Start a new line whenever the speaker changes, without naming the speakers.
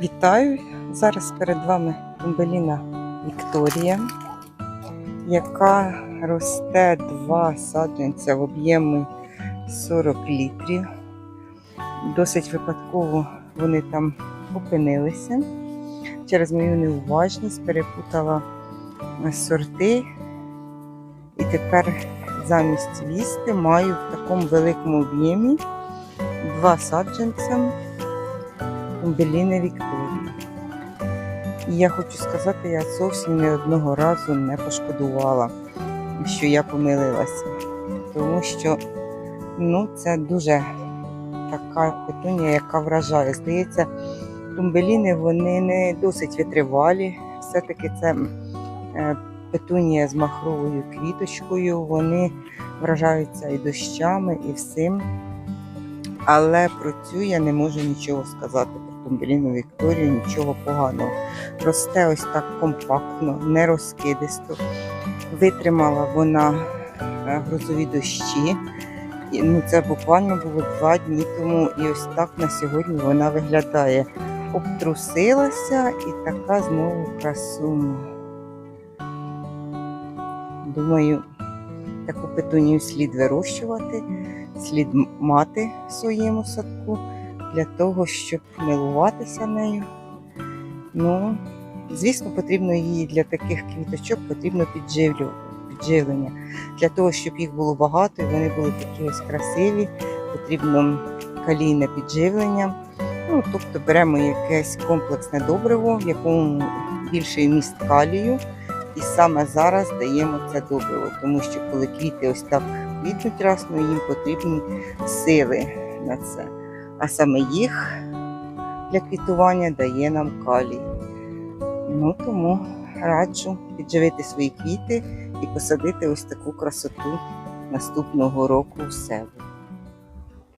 Вітаю! Зараз перед вами Тумбеліна Вікторія, яка росте два саджанця в об'ємі 40 літрів. Досить випадково вони там опинилися. Через мою неуважність перепутала сорти. І тепер замість цвісти маю в такому великому об'ємі два саджанця Беліни Вікторії. І я хочу сказати, я зовсім ні одного разу не пошкодувала, що я помилилася. Тому що ну, це дуже така петунія, яка вражає. Здається, тумбеліни вони не досить витривалі. Все-таки це е, петунія з махровою квіточкою. Вони вражаються і дощами, і всім. Але про цю я не можу нічого сказати Тумбеліну Вікторію, нічого поганого. Росте ось так компактно, не розкидисто. Витримала вона е, грозові дощі. І, ну, це буквально було два дні тому, і ось так на сьогодні вона виглядає. Обтрусилася і така знову красуня. Думаю, таку петунію слід вирощувати слід мати в своєму садку для того, щоб милуватися нею. Ну, звісно, потрібно її для таких квіточок потрібно підживлення. Для того, щоб їх було багато і вони були такі ось красиві, потрібно калійне підживлення. Ну, тобто беремо якесь комплексне добриво, в якому більший міст калію. І саме зараз даємо це добриво, тому що коли квіти ось так квітнуть рясно, їм потрібні сили на це. А саме їх для квітування дає нам калій. Ну тому раджу підживити свої квіти і посадити ось таку красоту наступного року в себе.